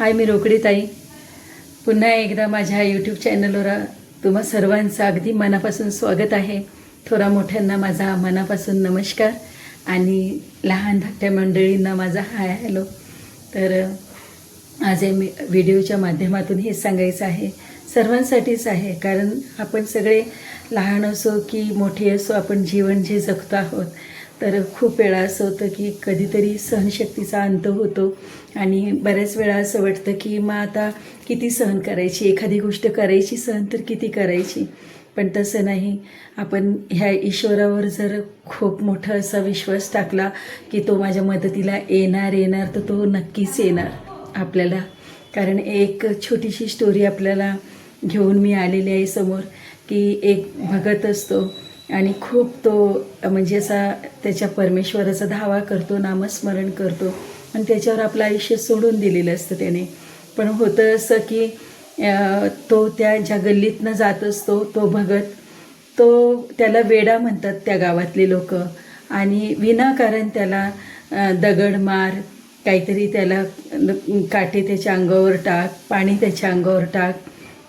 हाय मी रोकडी ताई पुन्हा एकदा माझ्या यूट्यूब चॅनलवर तुम्हा सर्वांचं अगदी मनापासून स्वागत आहे. थोरा मोठ्यांना माझा मनापासून नमस्कार आणि लहान धाकट्या मंडळींना माझा हाय हॅलो. तर आज मी व्हिडिओच्या माध्यमातून हे सांगायचं आहे. सर्वांसाठीच आहे कारण आपण सगळे लहान असो की मोठे असो आपण जीवन जे जगतो आहोत तर खूप वेळा असं होतं की कधीतरी सहनशक्तीचा अंत होतो आणि बऱ्याच वेळा असं वाटतं की मग आता किती सहन करायची? एखादी गोष्ट करायची सहन तर किती करायची? पण तसं नाही. आपण ह्या ईश्वरावर जर खूप मोठा असा विश्वास टाकला की तो माझ्या मदतीला येणार येणार तर तो नक्कीच येणार आपल्याला. कारण एक छोटीशी स्टोरी आपल्याला घेऊन मी आलेली आहे समोर की एक भगत असतो. आणि खूप तो म्हणजे असा त्याच्या परमेश्वराचा धावा करतो नामस्मरण करतो. आणि त्याच्यावर आपलं आयुष्य सोडून दिलेलं असतं त्याने. पण होतं असं की तो त्या ज्या गल्लीतनं जात असतो तो भगत तो त्याला वेडा म्हणतात त्या गावातले लोक. आणि विनाकारण त्याला दगड मार काहीतरी त्याला काटे त्याच्या अंगावर टाक पाणी त्याच्या अंगावर टाक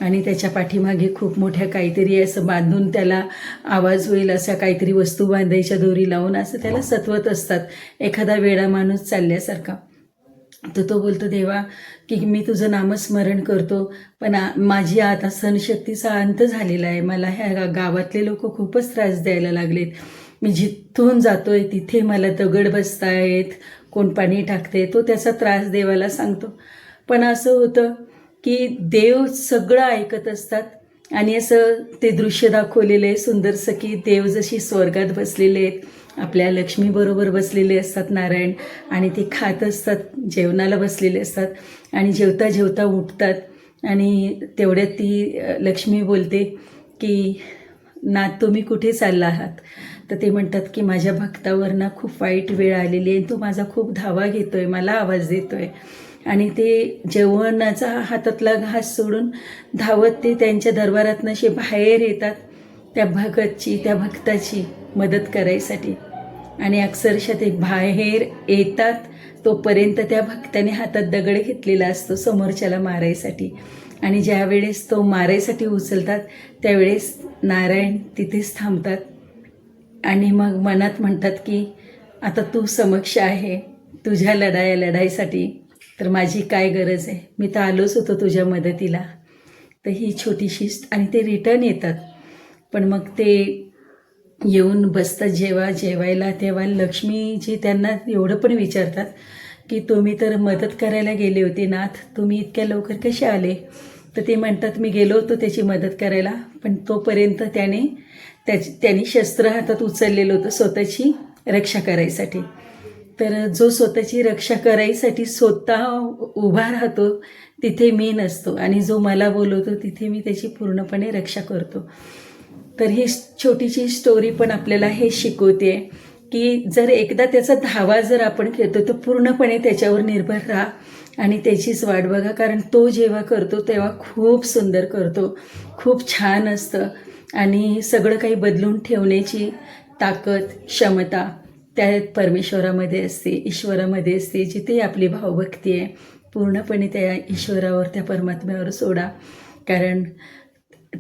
आणि त्याच्या पाठीमागे खूप मोठ्या काहीतरी असं बांधून त्याला आवाज होईल अशा काहीतरी वस्तू बांधायच्या दोरी लावून असं त्याला सत्वत असतात. एखादा वेडा माणूस चालल्यासारखा. तर तो बोलतो देवा की मी तुझं नामस्मरण करतो पण माझी आता सणशक्तीचा अंत झालेला आहे. मला ह्या गावातले लोक खूपच त्रास द्यायला लागलेत. मी जिथून जातोय तिथे मला दगड बसतायत कोण पाणी टाकते तो त्याचा त्रास देवाला सांगतो. पण असं होतं की देव सगळं ऐकत असतात. आणि असं ते दृश्य दाखवलेलं आहे सुंदरसं की देव जशी स्वर्गात बसलेले आहेत आपल्या लक्ष्मीबरोबर बसलेले असतात नारायण आणि ते खात असतात जेवणाला बसलेले असतात आणि जेवता जेवता उठतात. आणि तेवढ्यात ती लक्ष्मी बोलते की ना तुम्ही कुठे चालला आहात? तर ते म्हणतात की माझ्या भक्तावर ना खूप वाईट वेळ आलेली आहे तो माझा खूप धावा घेतो आहे मला आवाज देतो आहे आणि ते जेवणाचा हातातला घास सोडून धावत ते त्यांच्या दरबारातनं असे बाहेर येतात त्या भगतची त्या भक्ताची मदत करायसाठी. आणि अक्षरशः ते बाहेर येतात तोपर्यंत त्या भक्ताने हातात दगड घेतलेला असतो समोरच्याला मारायसाठी. आणि ज्यावेळेस तो मारायसाठी उचलतात त्यावेळेस नारायण तिथेच थांबतात. आणि मग मनात म्हणतात की आता तू समक्ष आहे तुझ्या लढाया लढाईसाठी तर माझी काय गरज आहे? मी तर आलोच होतो तुझ्या मदतीला. तर ही छोटी शिस्त आणि ते रिटर्न येतात. पण मग ते येऊन बसतात जेव्हा जेवायला तेव्हा लक्ष्मीजी त्यांना एवढं पण विचारतात की तुम्ही तर मदत करायला गेले होते नाथ. तुम्ही इतक्या लवकर कसे आले? तर ते म्हणतात मी गेलो होतो त्याची मदत करायला पण तोपर्यंत त्याने त्या त्यांनी शस्त्र हातात उचललेलं होतं स्वतःची रक्षा करायसाठी. तर जो स्वतःची रक्षा करायसाठी स्वतः उभा राहतो तिथे मी नसतो. आणि जो मला बोलवतो तिथे मी त्याची पूर्णपणे रक्षा करतो. तर ही छोटीशी स्टोरी पण आपल्याला हे शिकवते की जर एकदा त्याचा धावा जर आपण खेळतो तर पूर्णपणे त्याच्यावर निर्भर राहा. आणि त्याचीच वाट बघा कारण तो जेव्हा करतो तेव्हा खूप सुंदर करतो. खूप छान असतं. आणि सगळं काही बदलून ठेवण्याची ताकद क्षमता त्या परमेश्वरामध्ये असते ईश्वरामध्ये असते जिथे आपली भावभक्ती आहे पूर्णपणे त्या ईश्वरावर त्या परमात्म्यावर सोडा. कारण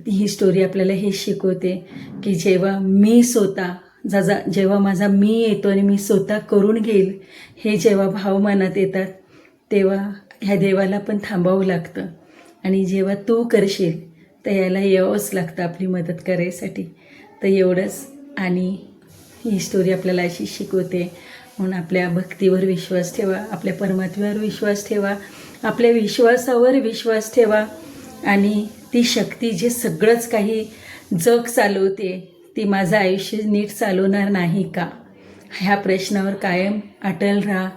ही स्टोरी आपल्याला हे शिकवते की जेव्हा मी स्वतः जा जा जेव्हा माझा मी येतो आणि मी स्वतः करून घेईल हे जेव्हा भाव मनात येतात तेव्हा ह्या देवाला पण थांबावं लागतं. आणि जेव्हा तू करशील तर याला यावंच लागतं आपली मदत करायसाठी. तर एवढंच. आणि ही स्टोरी आपल्याला अशी शिकवते. म्हणून आपल्या भक्तीवर विश्वास ठेवा आपल्या परमात्म्यावर विश्वास ठेवा आपल्या विश्वासावर विश्वास ठेवा. आणि ती शक्ती जे सगळंच काही जग चालवते ती माझं आयुष्य नीट चालवणार नाही का? ह्या प्रश्नावर कायम अटल राहा.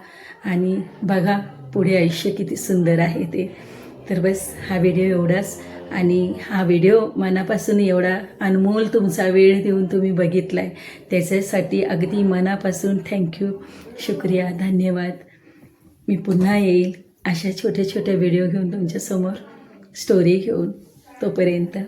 आणि बघा पुढे आयुष्य किती सुंदर आहे ते. तर बस हा व्हिडिओ एवढाच. आणि हा व्हिडिओ मनापासून एवढा अनमोल तुमचा वेळ देऊन तुम्ही बघितला आहे त्याच्यासाठी अगदी मनापासून थँक्यू शुक्रिया धन्यवाद. मी पुन्हा येईल अशा छोट्या छोट्या व्हिडिओ घेऊन तुमच्यासमोर स्टोरी घेऊन तोपर्यंत.